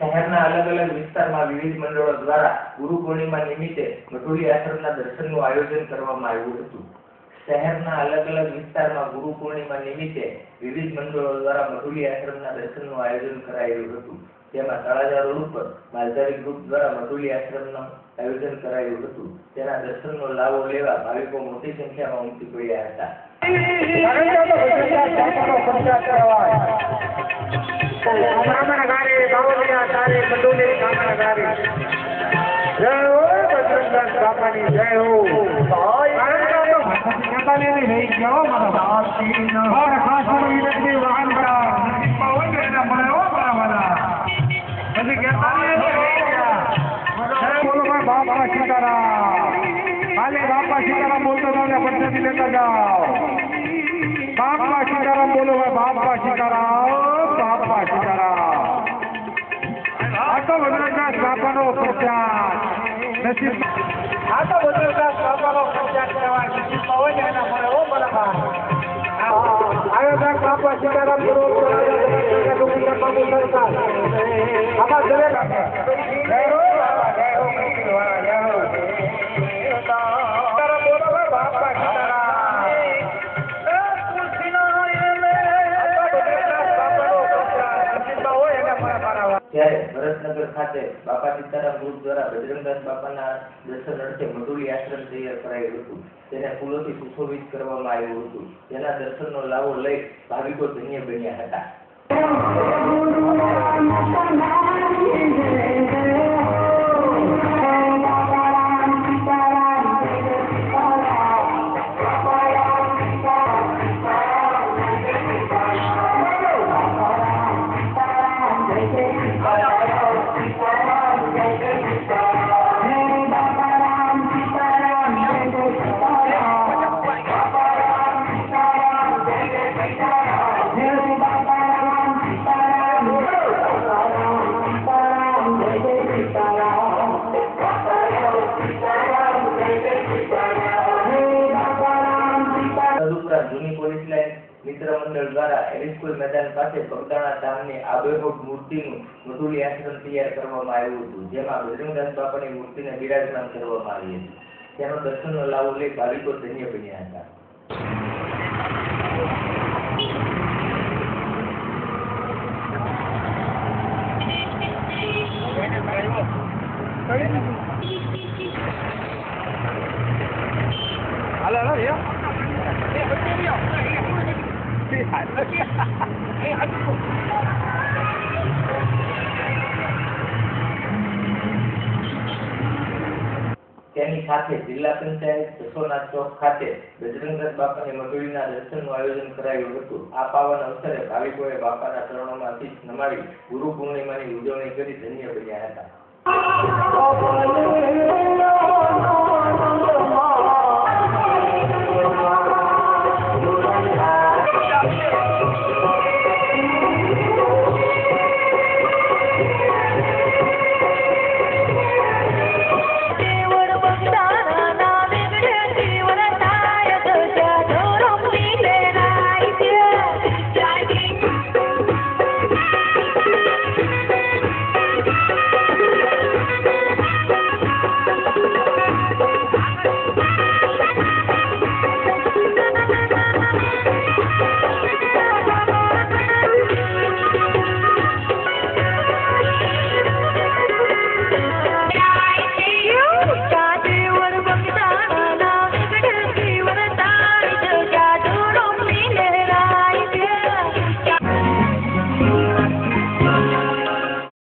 શહેરના અલગ અલગ વિસ્તારમાં વિવિધ મંડળો દ્વારા ગુરુ પૂર્ણિમા નિમિત્તે મઠુલી આશ્રમના દર્શનનું આયોજન કરવામાં આવ્યું હતું. શહેરના અલગ અલગ વિસ્તારમાં ગુરુ પૂર્ણિમા નિમિત્તે વિવિધ મંડળો દ્વારા મઠુલી આશ્રમના દર્શનનું આયોજન કરાયું હતું. તેમાં તળાજા રોડ ઉપર માલધારી ગ્રુપ દ્વારા મઠુલી આશ્રમનું આયોજન કરાયું હતું. તેના દર્શનનો લાભો લેવા ભાવિકો મોટી સંખ્યામાં ઉમટી પડ્યા હતા. બાવલિયા તારે મંડોલી કામનગારી જય હો બજરંગદાસ બાપાની જય હો. વાહન બોલો ભાઈ બાપા સીતારામ. કાલે બાપા સીતારામ બોલતો પદ્ધતિ લેતા જાઓ. બાપા સીતારામ બોલો બાપા સીતારામ. તો વનરાજદાસ બાપાનો પ્રચાર. નસીબ આ તો વનરાજદાસ બાપાનો પ્રચાર કરવા નસીબમાં હોય ને એના મળે ઓ બરાબર આયોજક બાપા સીતારામ ગુરુ સરકાર આમાં દરેક ત્યારે ભરતનગર ખાતે બાપા સીતારામ ગ્રુપ દ્વારા બજરંગદાસ બાપાના દર્શન અર્થે મધુરી આશ્રમ તૈયાર કરાયું હતું. તેને ફૂલોથી સુશોભિત કરવામાં આવ્યું હતું. તેના દર્શનનો લાવો લઈ ભાવિકો ધન્ય બન્યા હતા. Thank. તદુપરાંત જૂની પોલીસ લાઈન મિત્ર મંડળ દ્વારા એલી સ્કૂલ મેદાન પાસે બગદાણા ધામની આબેહૂબ મૂર્તિનું મધુલી આશ્રમ તૈયાર કરવામાં આવ્યું હતું, જેમાં બજરંગદાસ બાપાની મૂર્તિને બિરાજમાન કરવામાં આવી હતી. તેનો દર્શનનો લાભ લઈ ભાવિકો ધન્ય બન્યા હતા. તેની સાથે જિલ્લા પંચાયત જસોના ચોક ખાતે બજરંગદાસ બાપાની મઢુલીના દર્શનનું આયોજન કરાયું હતું. આ પાવન અવસરે ભાવિકોએ બાપાના ચરણોમાં શીશ નમાવી ગુરુ પૂર્ણિમાની ઉજવણી કરી ધન્ય બન્યા હતા.